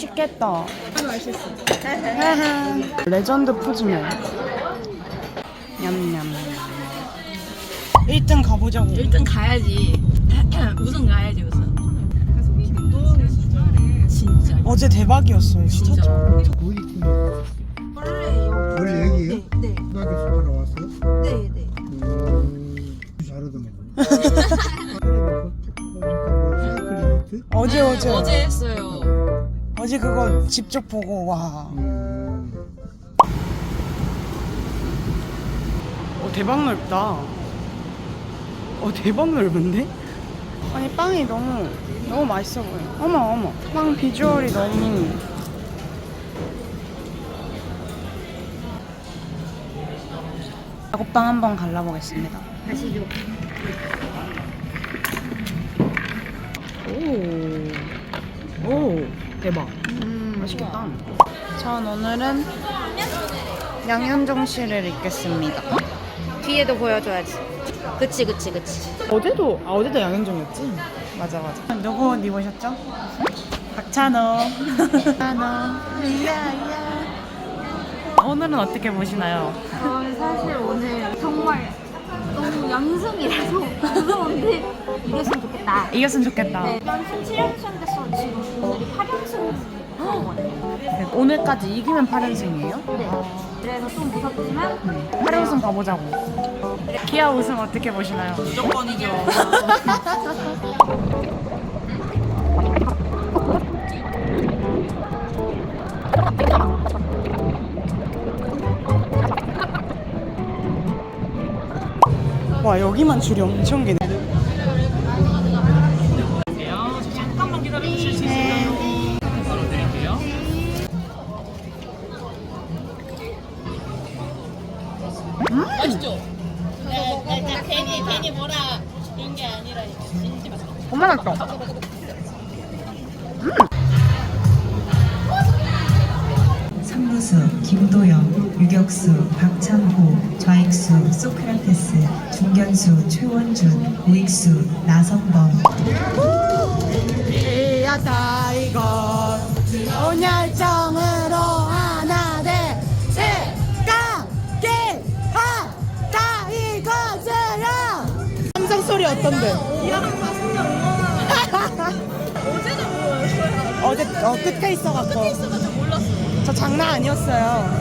맛있겠다. 맛있어. 레전드 푸즈맨. 냠냠. 1등 가보자고. 1등 가야지. 우선 가야지 우선. 진짜. 어제 대박이었어요, 진짜. 진짜. 원래? 네, 중학교 수업하러 왔어? 네, 네. 음, 잘하더만. 어제 어제 어제 했어요. 어제 그거 직접 보고 와. 음, 어 대박 넓다. 어 대박 넓은데? 아니 빵이 너무 너무 맛있어 보여. 어머 어머 빵 비주얼이 너무. 작업빵 한번 갈라보겠습니다. 가시죠. 오, 오 대박. 맛있겠다. 전 오늘은 양현종 씨를 입겠습니다. 뒤에도 보여줘야지. 그치, 그치, 그치. 어제도 아 어제도 양현종이었지? 맞아 맞아. 누구 옷 입으셨죠? 박찬호. 박찬호. 야야. 오늘은 어떻게 보시나요? 저는 사실 오늘 정말 너무 연승이라서 무서운데 이겼으면 좋겠다. 이겼으면 좋겠다. 네, 연승 7연승 돼서 지금 오늘이 8연승 거거든요. 네, 오늘까지 이기면 8연승이에요? 네. 그래서 좀 무섭지만 8연승 가보자고. 기아 우승 어떻게 보시나요? 무조건이죠. 와 여기만 줄이 엄청 기네. 잠깐만 기다려 주실 수? 바로 드릴게요. 맛있죠? 괜히 괜히 뭐라 이런 게 아니라 진짜 맛있어. 엄마 맛있다. 삼루수 김도영, 유격수 박찬호, 좌익수 소크라테스, 중견수 최원준, 우익수 나성범. 이야 타이거 온열정으로 하나 둘셋 깡기하 타이거즈야 함성 소리 어떤데? 어제 어, 끝에 있어갖고 저 장난 아니었어요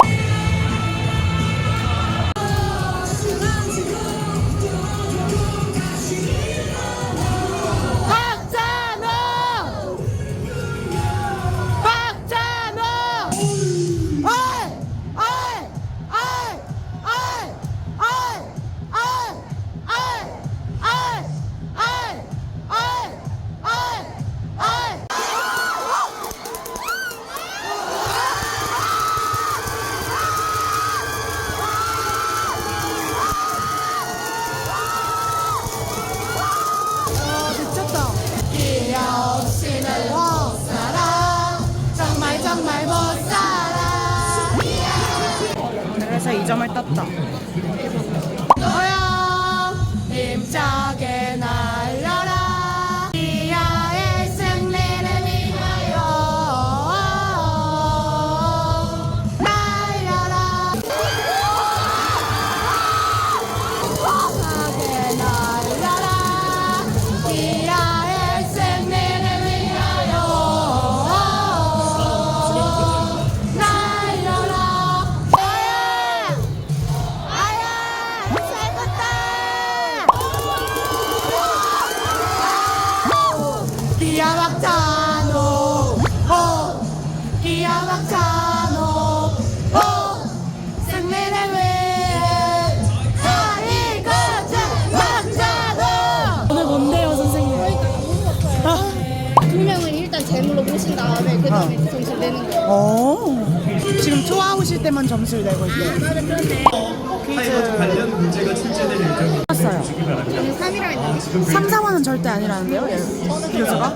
그래서 2점을 땄다. 기아 박찬호! 호! 기아 박찬호! 호! 승리를 위해! 오늘 뭔데요 선생님? 두 명은 일단 제물로 모신 다음에 그 다음에 점수 내는 거예요. 어. 지금 투아웃일 때만 점수를 내고 있대요. 퀴즈 관련 문제가 출제될 예정입니다. 었어요 저는 3이라 했는데 3, 4화는 절대 아니라는데요? 교수가?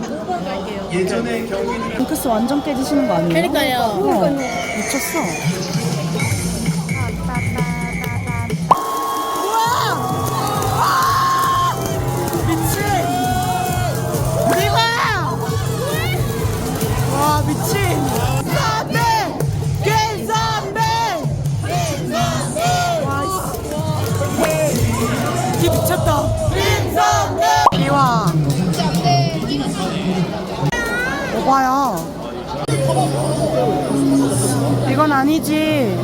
예전의 경기는 징크스 완전 깨지시는 거 아니에요? 그러니까요. 우와, 미쳤어. 봐봐요. 이건 아니지.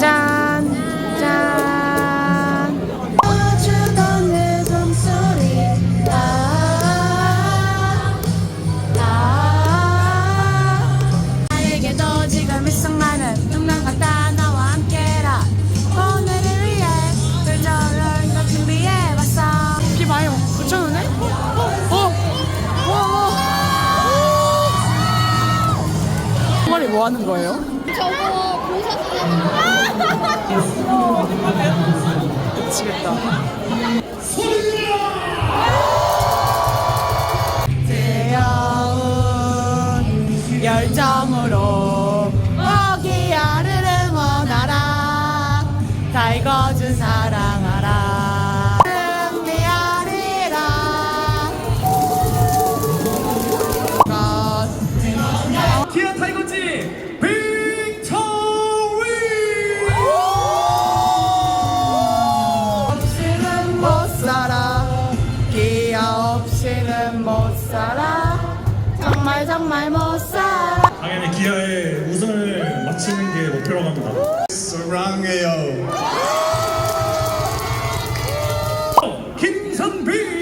짠, 짠. 뭐 하는 거예요? 저거 보셔서 미치겠다. 정말 정말 못 살아 당연히 기아의 우승을 마치는 게 목표로 갑니다 사랑해요 김선빈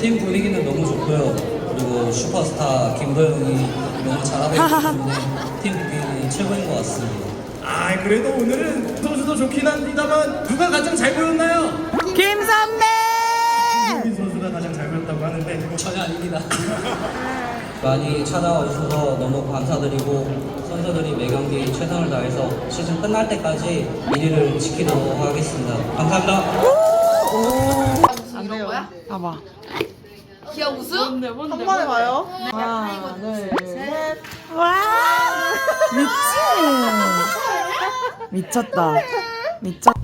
팀 분위기는 너무 좋고요. 그리고 슈퍼스타 김도영이 너무 잘하고 있기 때문에 팀 분위기는 최고인 것 같습니다. 아 그래도 오늘은 선수도 좋긴 합니다만 누가 가장 잘 보였나요? 김선배 잘 보였다고 하는데 전혀 아닙니다. 많이 찾아와 주셔서 너무 감사드리고 선수들이 매 경기 최선을 다해서 시즌 끝날 때까지 1위를 지키도록 하겠습니다. 감사합니다. 이런 거야? 봐봐 기아 우승? 한 번에 봐요 하나 둘 셋 와 미친 미쳤다 미쳤